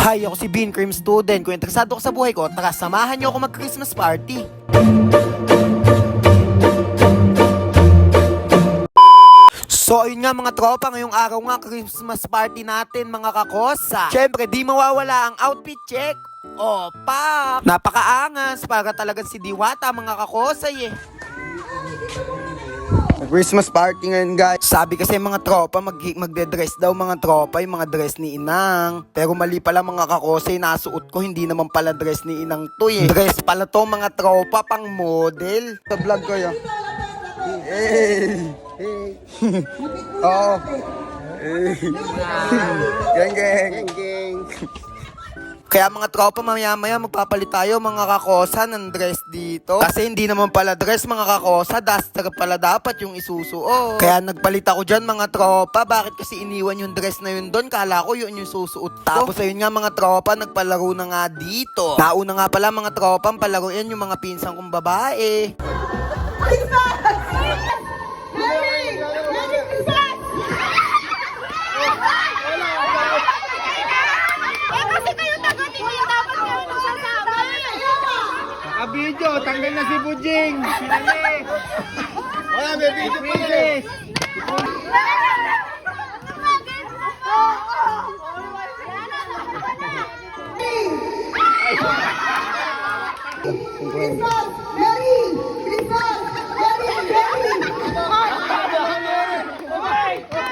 Hi, ako si Bean Cream Student. Kung interesado ka sa buhay ko, tara samahan niyo ako mag-Christmas party. So ayun nga mga tropa, ngayong araw nga Christmas party natin mga kakosa. Siyempre di mawawala ang outfit check. O pa, napakaangas para talagang si Diwata mga kakosay eh. Christmas party ngayon guys. Sabi kasi mga tropa, mag magde-dress daw mga tropa, yung mga dress ni Inang. Pero mali pala mga kakosay, nasuot ko, hindi naman pala dress ni Inang to eh. Dress pala to mga tropa, pang model. Sa vlog ko yun. Hey! Hey! Oo. Hey! Geng geng! Geng geng! Kaya mga tropa, mamaya-maya magpapalit tayo mga kakosa ng dress dito. Kasi hindi naman pala dress mga kakosa, duster pala dapat yung isusuot. Kaya nagpalit ako dyan mga tropa, bakit kasi iniwan yung dress na yun doon? Kala ko yun yung susuot. Tapos ayun nga mga tropa, nagpalaro na nga dito. Nauna nga pala mga tropa, yan yung mga pinsang kong babae. Merry! Merry Christmas! Eh, kasi kayo tagot, hindi yung dapat kayo nagsasama. Naka-video, tanggal na si Bujing. Wala, may video pa! Merry!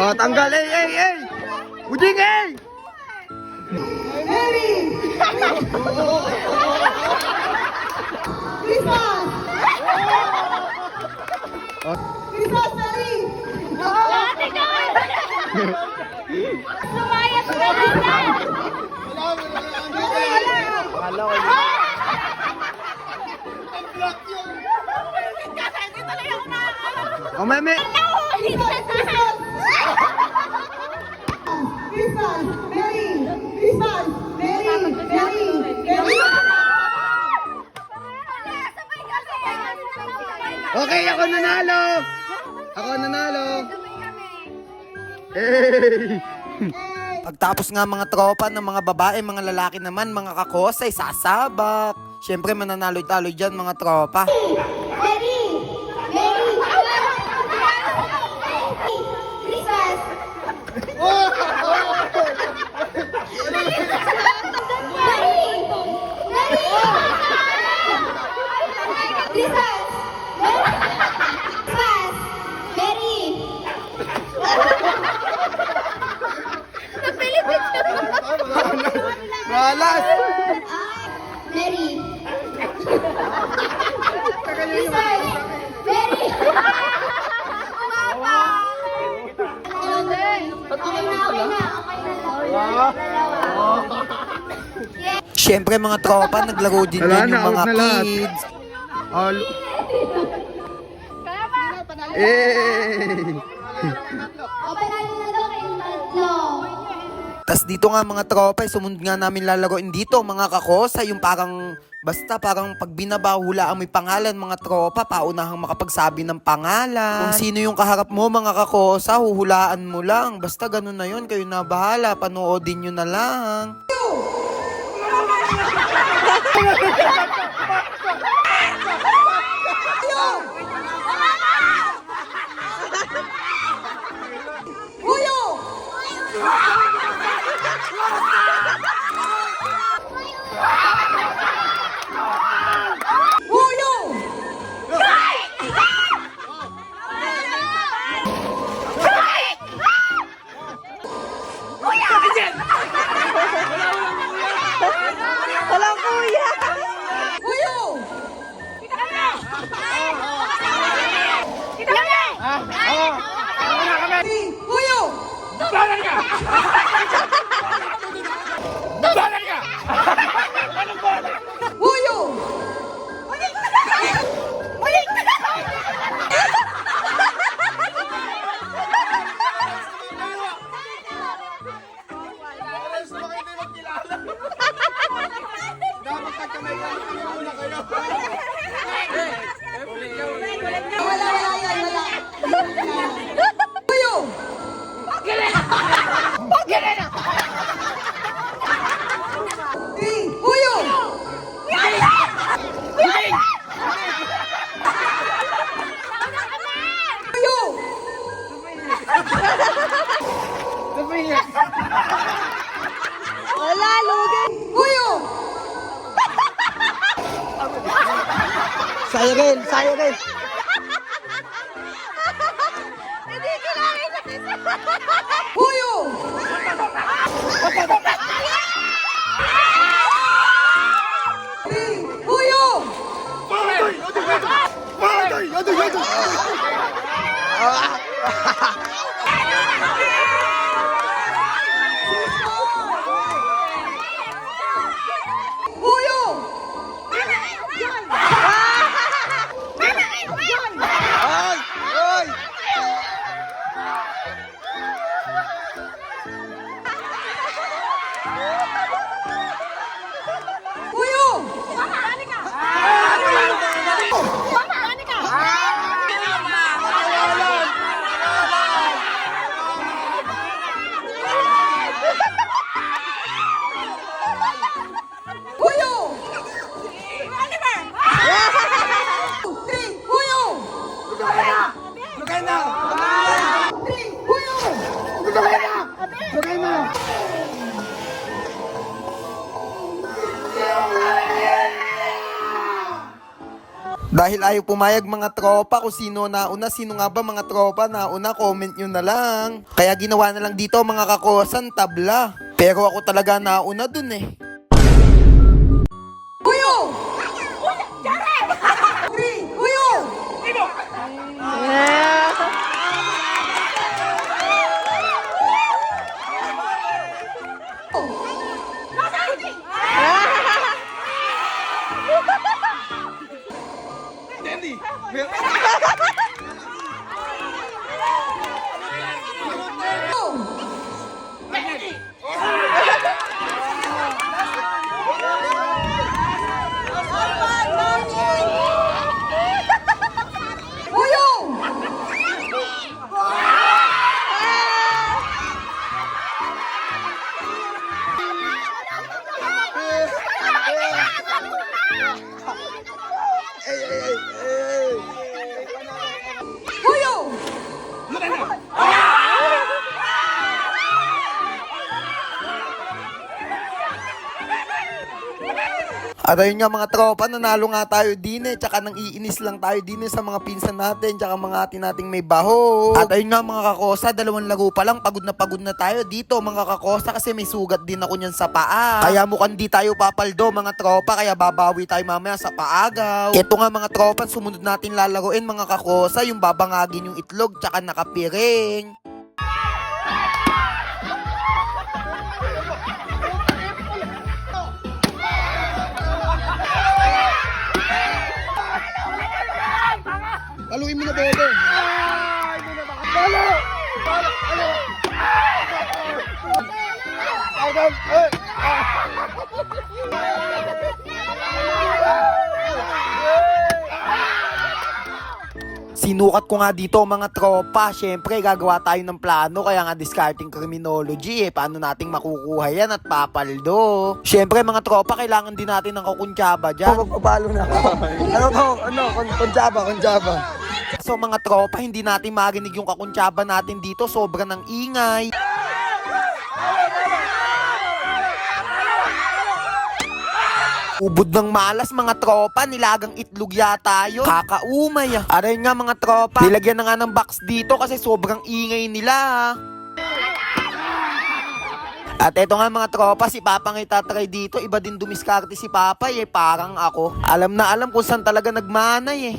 Oh, tanggal! Hey, hey, hey! Buding, hey! Merry! Christmas! Christmas, Merry! Ate ka! Lumayas ka Oh, meme! Christmas! Pagtapos nga mga tropa ng mga babae, mga lalaki naman, mga kakosay, sasabak. Siyempre mananalo-talo dyan mga tropa. Christmas! Merry! Umapa! Siyempre mga tropa, naglaro din Wala yan yung mga na lahat. kids. Oh, lu- Dito nga mga tropa, eh, sumunod nga namin lalaroin dito mga kakosa, yung parang Basta parang pag binabahula ang may pangalan mga tropa, paunahang makapagsabi ng pangalan. Kung sino yung kaharap mo mga kakosa, huhulaan mo lang. Basta ganun na yun, kayo na bahala, panoodin nyo na lang. Ba Balan ka! Balan ka! Anong balan? Huyo! Huling ko na! Huling ko na! Dapat ka kamay lang. Ano na kayo? Eh, eh, Siren, siren. Hindi Dahil ayaw pumayag mga tropa kung sino nauna, sino nga ba mga tropa nauna, comment nyo na lang. Kaya ginawa na lang dito mga kakosan, tabla. Pero ako talaga nauna dun eh. At ayun nga mga tropa, nanalo nga tayo din eh. Tsaka nang iinis lang tayo din eh sa mga pinsan natin. Tsaka mga atin nating may baho. At ayun nga mga kakosa, dalawang laro pa lang. Pagod na pagod na tayo dito mga kakosa kasi may sugat din ako niyan sa paa. Kaya mukhang di tayo papaldo mga tropa. Kaya babawi tayo mamaya sa paagaw. Ito nga mga tropa, sumunod natin lalaroin mga kakosa. Yung babangagin yung itlog tsaka nakapiring. Paluin mo na, Bobo! Sinukat ko nga dito mga tropa. Siyempre, gagawa tayo ng plano. Kaya nga discarding criminology eh. Paano nating makukuha yan at papaldo. Siyempre, mga tropa, kailangan din natin ng kukuntsaba dyan. Magpapalo na ako. Ano to? Ano? Kon- Konjaba, konjaba. So mga tropa, hindi natin marinig yung kakuntsaba natin dito. Sobra ng ingay. Ubod ng malas mga tropa, nilagang itlog yata yun. Kakaumay ah. Aray nga mga tropa, nilagyan na nga ng box dito kasi sobrang ingay nila. At eto nga mga tropa, si Papa nga itatry dito. Iba din dumiskarte si Papa eh, parang ako. Alam na alam kung saan talaga nagmanay eh.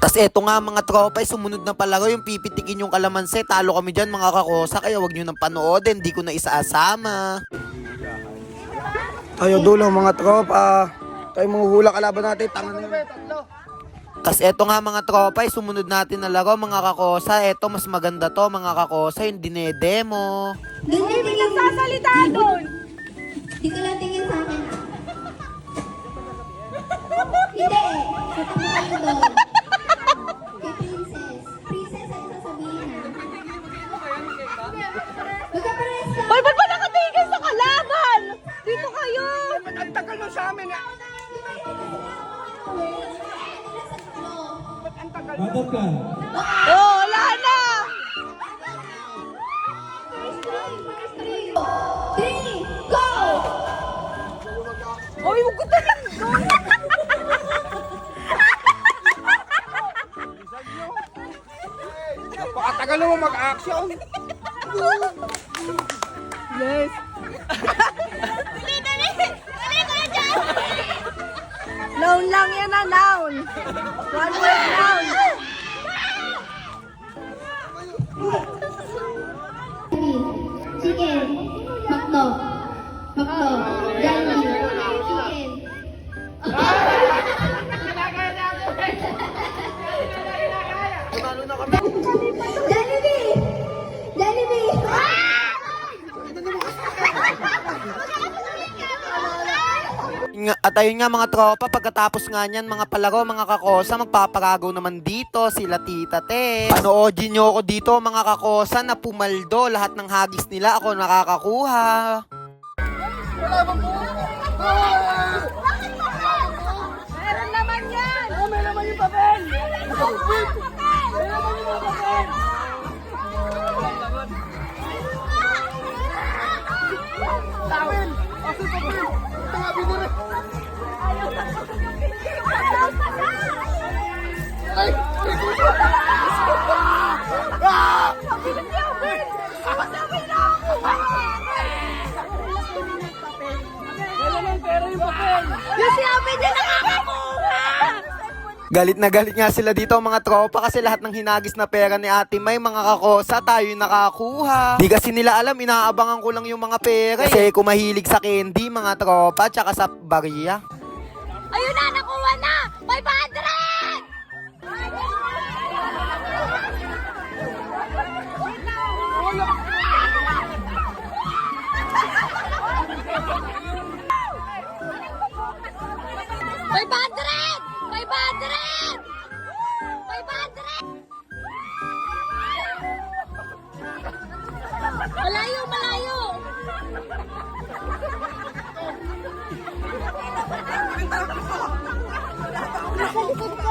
Tas eto nga mga tropa, eh, sumunod na palaro yung pipitikin yung kalamansi. Talo kami dyan mga kakosa, kaya wag nyo nang panoodin. Di ko na isaasama. Tayo dulo, mga tropa. Tayo mga hula kalaban natin. Tanga na yun. Tas eto nga mga tropa, sumunod natin na laro mga kakosa. Eto mas maganda to mga kakosa, yung dinedemo. Doon ka tingin Nagsasalita doon! Di ka lang tingin sa akin. Hindi. Huwag ko talaga. Napakatagal mo mag-action. Yes. dali, dali! Dali, kuya dyan! Noun lang yan na, noun. One word noun. Chicken. Makdo. Makdo. Nga, at ayun nga mga tropa, pagkatapos nga niyan mga palaro, mga kakosa, magpaparagaw naman dito sila tita te. Panoodin nyo ako dito mga kakosa na pumaldo, lahat ng hagis nila ako nakakakuha. Meron naman yan! Oh, meron naman yung papel! Meron naman yung papel! Papel! Asan papel? Tabi na rin! Ayaw Ay! Ah! Sabi na ako! Wala naman pera yung papel! Yung sinabi niya nakakakuha! Galit na galit nga sila dito mga tropa kasi lahat ng hinagis na pera ni Ate May mga kakosa tayo yung nakakuha. Di kasi nila alam, inaabangan ko lang yung mga pera. Kasi kung mahilig sa candy mga tropa tsaka sa bariya. Ayun na, nakuha na! 500! 500! 500! Malayo, malayo! Nasa likod ko.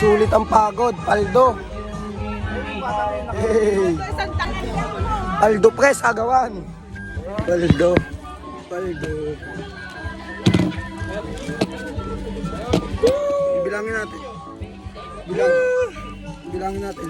Sulit ang pagod, Paldo. Hey. Paldo press, agawan. Paldo. Paldo. Bilangin natin. Bilang. Bilangin natin.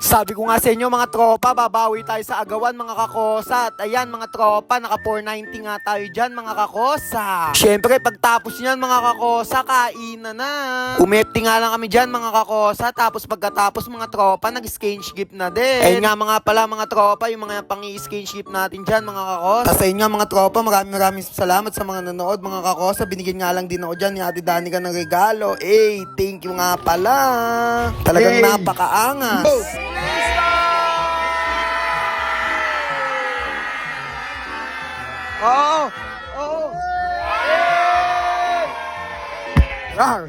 Sabi ko nga sa inyo mga tropa, babawi tayo sa agawan mga kakosa. At ayan mga tropa, naka 490 nga tayo dyan mga kakosa. Siyempre pagtapos niyan mga kakosa, kainan na. Umepti nga lang kami dyan mga kakosa. Tapos pagkatapos mga tropa, nag-exchange gift na din. Ayun nga mga pala mga tropa, yung mga pang exchange gift natin dyan mga kakosa. Tapos ayun nga mga tropa, maraming maraming salamat sa mga nanood mga kakosa. Binigyan nga lang din ako dyan ni Ate Danica ng regalo. Eh, thank you nga pala. Talagang Hey. napakaangas. Oo! Oo! Rar!